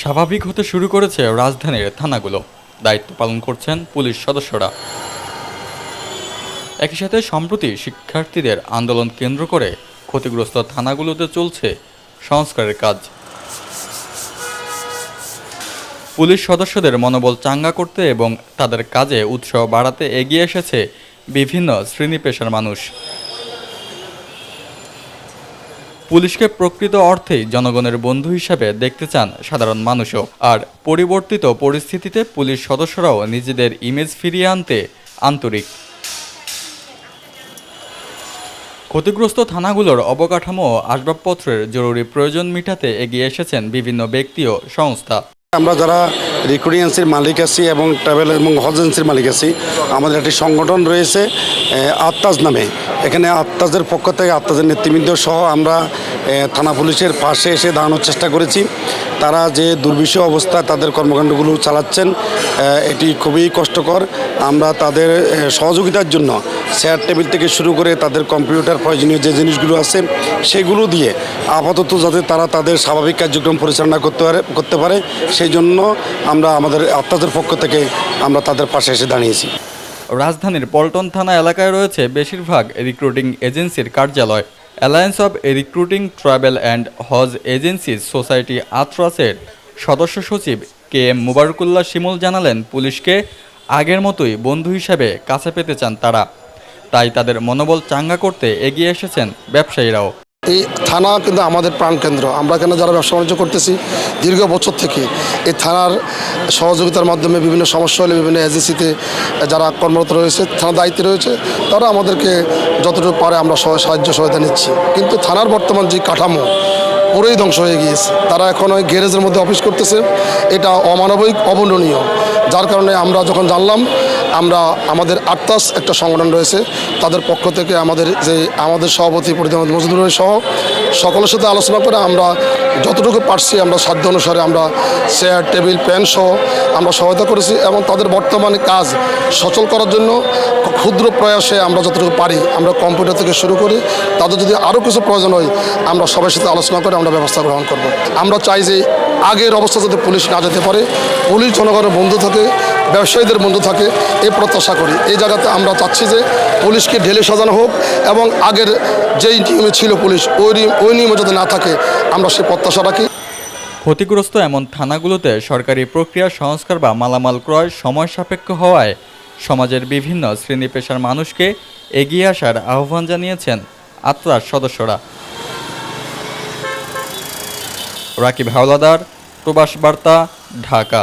স্বাভাবিক হতে শুরু করেছে রাজধানীর থানাগুলো। দায়িত্ব পালন করছেন পুলিশ সদস্যরা। একই সাথে সম্প্রতি শিক্ষার্থীদের আন্দোলন কেন্দ্র করে ক্ষতিগ্রস্ত থানাগুলোতে চলছে সংস্কারের কাজ। পুলিশ সদস্যদের মনোবল চাঙ্গা করতে এবং তাদের কাজে উৎসাহ বাড়াতে এগিয়ে এসেছে বিভিন্ন শ্রেণি পেশার মানুষ। পুলিশকে প্রকৃত অর্থেই জনগণের বন্ধু হিসাবে দেখতে চান সাধারণ মানুষও। আর পরিবর্তিত পরিস্থিতিতে পুলিশ সদস্যরাও নিজেদের ইমেজ ফিরিয়ে আনতে আন্তরিক। ক্ষতিগ্রস্ত থানাগুলোর অবকাঠামো আসবাবপত্রের জরুরি প্রয়োজন মিটাতে এগিয়ে এসেছেন বিভিন্ন ব্যক্তি ও সংস্থা। আমরা যারা রিক্রুটিং এজেন্সির মালিক আছি এবং ট্রাভেল এবং হজ এজেন্সির মালিক আছি, আমাদের একটি সংগঠন রয়েছে আত্মাজ নামে। এখানে আত্মাজের পক্ষ থেকে আত্মাজের নেতৃবৃন্দ সহ আমরা থানা পুলিশের পাশে এসে দাঁড়ানোর চেষ্টা করেছি। তারা যে দুর্বিষহ অবস্থায় তাদের কর্মকাণ্ডগুলো চালাচ্ছেন এটি খুবই কষ্টকর। আমরা তাদের সহযোগিতার জন্য চেয়ার টেবিল থেকে শুরু করে তাদের কম্পিউটার, প্রয়োজনীয় যে জিনিসগুলো আছে, সেগুলো দিয়ে আপাতত যাতে তারা তাদের স্বাভাবিক কার্যক্রম পরিচালনা করতে পারে করতে পারে সেই জন্য আমরা আমাদের আত্মাদের পক্ষ থেকে আমরা তাদের পাশে এসে দাঁড়িয়েছি। রাজধানীর পল্টন থানা এলাকায় রয়েছে বেশিরভাগ রিক্রুটিং এজেন্সির কার্যালয়। Alliance of recruiting travel and Hajj agencies society আত্রাসের সদস্য সচিব কে এম মুবারকুল্লাহ শিমুল জানালেন, পুলিশকে আগের মতোই বন্ধু হিসেবে কাছে পেতে চান তারা। তাই তাদের মনোবল চাঙ্গা করতে এগিয়ে এসেছেন ব্যবসায়ীরাও। এই থানা কিন্তু আমাদের প্রাণকেন্দ্র আমরা কেন যারা ব্যবসা বাণিজ্য করতেছি, দীর্ঘ বছর থেকে এই থানার সহযোগিতার মাধ্যমে বিভিন্ন সমস্যা হলে বিভিন্ন এজেন্সিতে যারা কর্মরত রয়েছে, থানার দায়িত্বে রয়েছে, তারা আমাদেরকে যতটুকু পারে আমরা সহ- সাহায্য সহায়তা নিচ্ছি। কিন্তু থানার বর্তমান যে কাঠামো, পুরোই ধ্বংস হয়ে গিয়েছে। তারা এখন ওই গ্যারেজের মধ্যে অফিস করতেছে। এটা অমানবিক অবর্ণনীয় যার কারণে আমরা যখন জানলাম আমরা আমাদের আত্মাস একটা সংগঠন রয়েছে, তাদের পক্ষ থেকে আমাদের যে আমাদের সভাপতি পরিচালক মজদুর সহ সকলের সাথে আলোচনা করে আমরা যতটুকু পারছি আমরা সাধ্য অনুসারে আমরা চেয়ার টেবিল প্যান সহ আমরা সহায়তা করেছি এবং তাদের বর্তমানে কাজ সচল করার জন্য ক্ষুদ্র প্রয়াসে আমরা যতটুকু পারি আমরা কম্পিউটার থেকে শুরু করি তাদের যদি আরও কিছু প্রয়োজন হয় আমরা সবার সাথে আলোচনা করে আমরা ব্যবস্থা গ্রহণ করব। আমরা চাই যে আগের অবস্থা যাতে পুলিশ না যেতে পারে, পুলিশ জনগণের বন্ধু থাকে ব্যবসায়ীদের বন্ধু থাকে, এ প্রত্যাশা করি। এই জায়গাতে আমরা চাচ্ছি যে পুলিশকে ঢেলে সাজানো হোক এবং আগের যেই নিয়মে ছিল পুলিশ, ওই ওই নিয়মে যাতে না থাকে, আমরা সে প্রত্যাশা রাখি। ক্ষতিগ্রস্ত এমন থানাগুলোতে সরকারি প্রক্রিয়া, সংস্কার বা মালামাল ক্রয় সময় সাপেক্ষ হওয়ায় সমাজের বিভিন্ন শ্রেণি পেশার মানুষকে এগিয়ে আসার আহ্বান জানিয়েছেন আত্রার সদস্যরা। রাকিব হাওলাদার, প্রবাস বার্তা, ঢাকা।